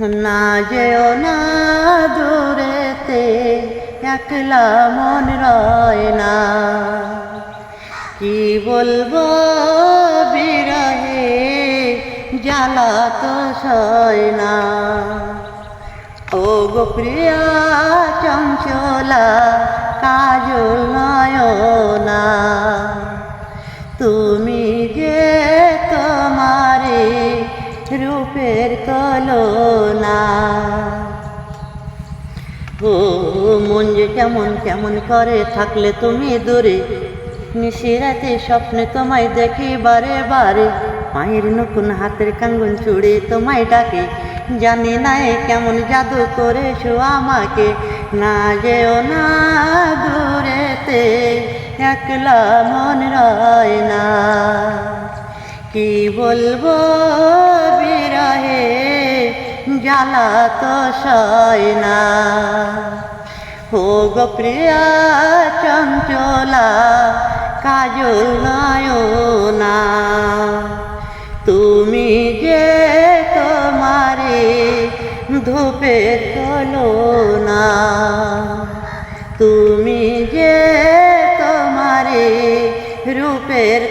না যেও না দূরেতে, একলা মন রয় না। কি বলব বিরহে, জ্বালা তো সয় না। ও গো প্রিয়া চঞ্চলা, কাজল নয়না। তুমি রূপের কলনা। ও, মন যে কেমন কেমন করে থাকলে তুমি দূরে? নিশিরাতে স্বপ্নে তোমায় দেখি বারে বারে। মায়ের নতুন হাতের কাঙ্গন চুড়ে তোমায় ডাকে। জানি না এ কেমন জাদু করেছ আমাকে। না যেও না দূরেতে, একলা মন রয় না। কি বলব? বিরহে জ্বালা তো সয় না। ও গো প্রিয়া চঞ্চলা, কাজল নয়না। তুমি যে তোমারে ধূপে ধূপের কলনা তুমি যে তোমারে রূপের